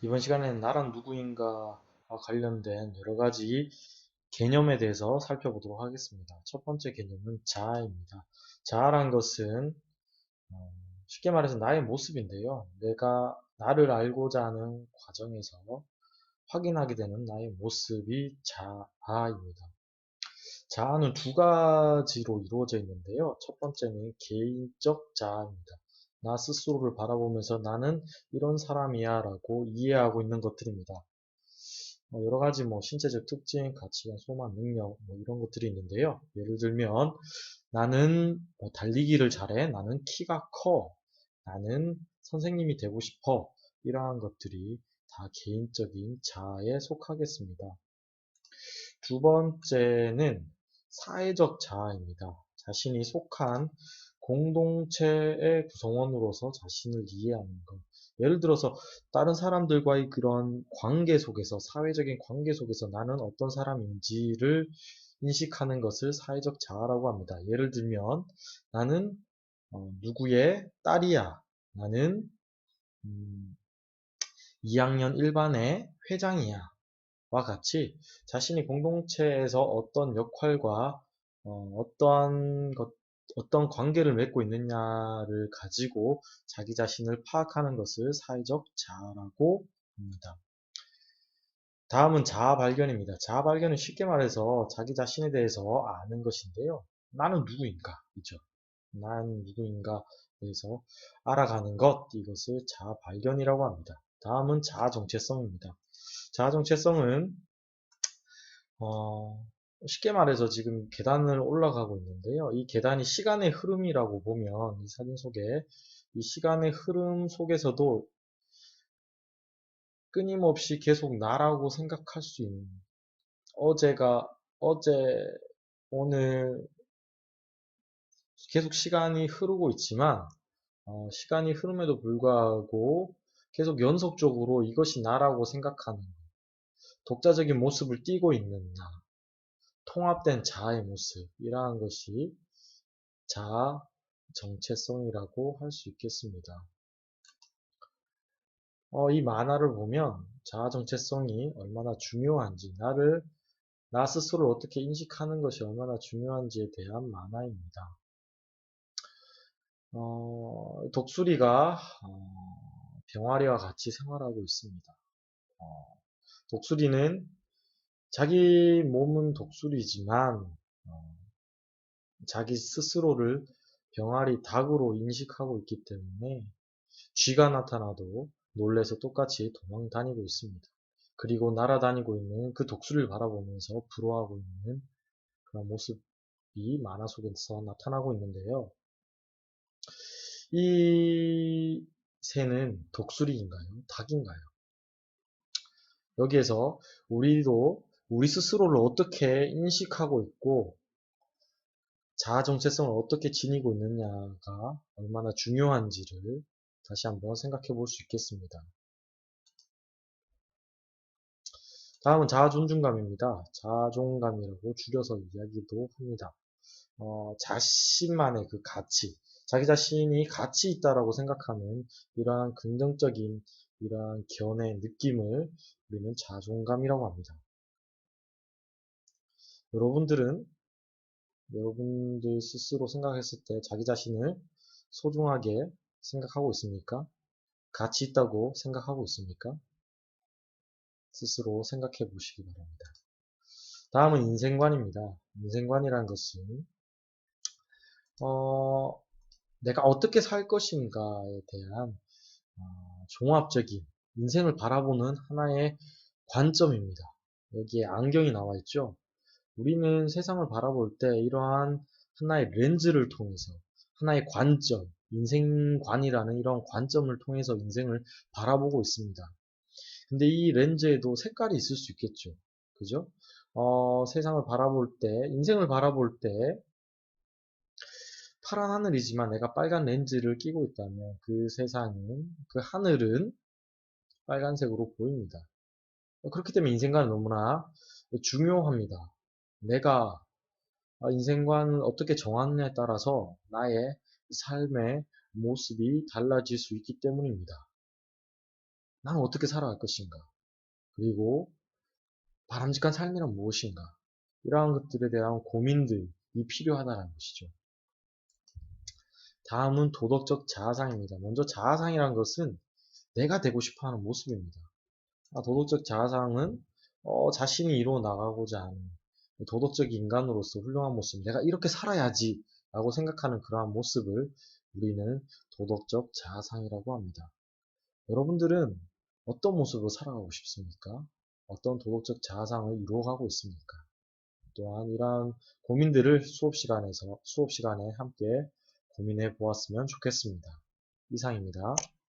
이번 시간에는 나란 누구인가와 관련된 여러 가지 개념에 대해서 살펴보도록 하겠습니다. 첫 번째 개념은 자아입니다. 자아란 것은 어, 쉽게 말해서 나의 모습인데요. 내가 나를 알고자 하는 과정에서 확인하게 되는 나의 모습이 자아입니다. 자아는 두 가지로 이루어져 있는데요. 첫 번째는 개인적 자아입니다. 나 스스로를 바라보면서 나는 이런 사람이야 라고 이해하고 있는 것들입니다. 뭐 여러 가지 뭐 신체적 특징, 가치관, 소망, 능력 뭐 이런 것들이 있는데요. 예를 들면 나는 뭐 달리기를 잘해, 나는 키가 커, 나는 선생님이 되고 싶어 이러한 것들이 다 개인적인 자아에 속하겠습니다. 두 번째는 사회적 자아입니다. 자신이 속한 공동체의 구성원으로서 자신을 이해하는 것. 예를 들어서 다른 사람들과의 그런 관계 속에서 사회적인 관계 속에서 나는 어떤 사람인지를 인식하는 것을 사회적 자아라고 합니다. 예를 들면 나는 어, 누구의 딸이야. 나는 음, 2학년 1반의 회장이야. 와 같이 자신이 공동체에서 어떤 역할과 어, 떠한 것, 어떤 관계를 맺고 있느냐를 가지고 자기 자신을 파악하는 것을 사회적 자아라고 합니다. 다음은 자아 발견입니다. 자아 발견은 쉽게 말해서 자기 자신에 대해서 아는 것인데요. 나는 누구인가? 이죠. 난 누구인가? 에서 알아가는 것, 이것을 자아 발견이라고 합니다. 다음은 자아 정체성입니다. 자아 정체성은 어, 쉽게 말해서 지금 계단을 올라가고 있는데요. 이 계단이 시간의 흐름이라고 보면 이 사진 속에 이 시간의 흐름 속에서도 끊임없이 계속 나라고 생각할 수 있는 어제가 어제 오늘 계속 시간이 흐르고 있지만 어, 시간이 흐름에도 불구하고 계속 연속적으로 이것이 나라고 생각하는 독자적인 모습을 띠고 있는 나 통합된 자아의 모습 이러한 것이 자아 정체성이라고 할 수 있겠습니다. 어, 이 만화를 보면 자아 정체성이 얼마나 중요한지 나를 나 스스로를 어떻게 인식하는 것이 얼마나 중요한지에 대한 만화입니다. 어, 독수리가 어, 병아리와 같이 생활하고 있습니다. 어, 독수리는 자기 몸은 독수리지만 어, 자기 스스로를 병아리 닭으로 인식하고 있기 때문에 쥐가 나타나도 놀래서 똑같이 도망 다니고 있습니다. 그리고 날아다니고 있는 그 독수리를 바라보면서 부러워하고 있는 그런 모습이 만화 속에서 나타나고 있는데요. 이 새는 독수리인가요? 닭인가요? 여기에서 우리도 우리 스스로를 어떻게 인식하고 있고 자아 정체성을 어떻게 지니고 있느냐가 얼마나 중요한지를 다시 한번 생각해 볼 수 있겠습니다. 다음은 자아 존중감입니다. 자존감이라고 줄여서 이야기도 합니다. 어, 자신만의 그 가치, 자기 자신이 가치 있다라고 생각하는 이러한 긍정적인 이러한 견해, 느낌을 우리는 자존감이라고 합니다. 여러분들은 여러분들 스스로 생각했을 때 자기 자신을 소중하게 생각하고 있습니까? 가치 있다고 생각하고 있습니까? 스스로 생각해 보시기 바랍니다. 다음은 인생관입니다. 인생관이라는 것은 어, 내가 어떻게 살 것인가에 대한 어, 종합적인 인생을 바라보는 하나의 관점입니다. 여기에 안경이 나와 있죠. 우리는 세상을 바라볼 때 이러한 하나의 렌즈를 통해서 하나의 관점, 인생관이라는 이런 관점을 통해서 인생을 바라보고 있습니다. 근데 이 렌즈에도 색깔이 있을 수 있겠죠. 그죠? 어, 세상을 바라볼 때, 인생을 바라볼 때, 파란 하늘이지만 내가 빨간 렌즈를 끼고 있다면 그 세상은, 그 하늘은 빨간색으로 보입니다. 그렇기 때문에 인생관은 너무나 중요합니다. 내가 인생관을 어떻게 정하느냐에 따라서 나의 삶의 모습이 달라질 수 있기 때문입니다. 나는 어떻게 살아갈 것인가? 그리고 바람직한 삶이란 무엇인가? 이러한 것들에 대한 고민들이 필요하다는 것이죠. 다음은 도덕적 자아상입니다. 먼저 자아상이란 것은 내가 되고 싶어하는 모습입니다. 아, 도덕적 자아상은 어, 자신이 이루어 나가고자 하는 도덕적 인간으로서 훌륭한 모습, 내가 이렇게 살아야지 라고 생각하는 그러한 모습을 우리는 도덕적 자아상이라고 합니다. 여러분들은 어떤 모습으로 살아가고 싶습니까? 어떤 도덕적 자아상을 이루어가고 있습니까? 또한 이러한 고민들을 수업 시간에서 수업 시간에 함께 고민해 보았으면 좋겠습니다. 이상입니다.